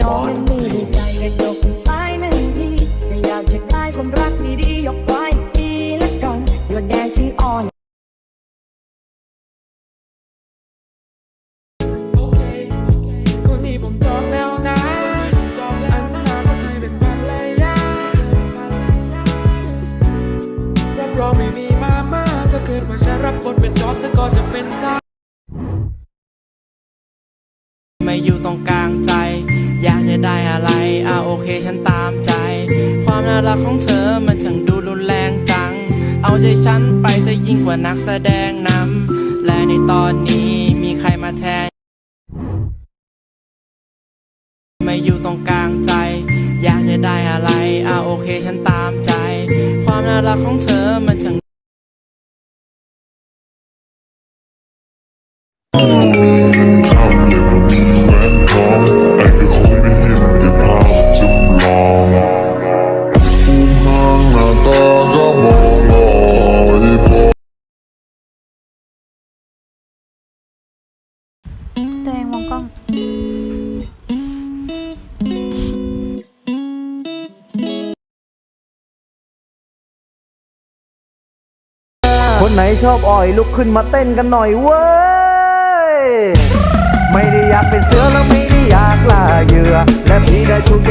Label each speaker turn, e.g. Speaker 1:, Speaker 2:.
Speaker 1: นองนั้นมีใจกันยกซ้ายหนึ่งทีถ้าอยากจะได้ความรักดีๆยกไว้ทีละกันยอดแดนซิ่งออน
Speaker 2: ไม่มีมาม่าถ้าคืนวันฉันรับฝนเป็นจอสเธอก็จะเป็นซา
Speaker 3: ไม่อยู่ตรงกลาง จะได้อะไร อะโอเคฉันตามใจ ความน่ารักของเธอมันช่างดูรุนแรงจัง เอาใจฉันไปเธอยิ่งกว่านักแสดงนำและในตอนนี้มีใครมาแทนมาอยู่ตรงกลางใจ อยากจะได้อะไร อะโอเคฉันตามใจ ความน่ารักของเธอมันช่าง
Speaker 4: ตัวเองมองกล้อง
Speaker 5: คนไหนชอบอ่อยลุกขึ้นมาเต้นกันหน่อยเว้ย ไม่ได้อยากเป็นเสือแล้วไม่ได้อยากล่าเหยื่อ และพี่ได้ถูกใจ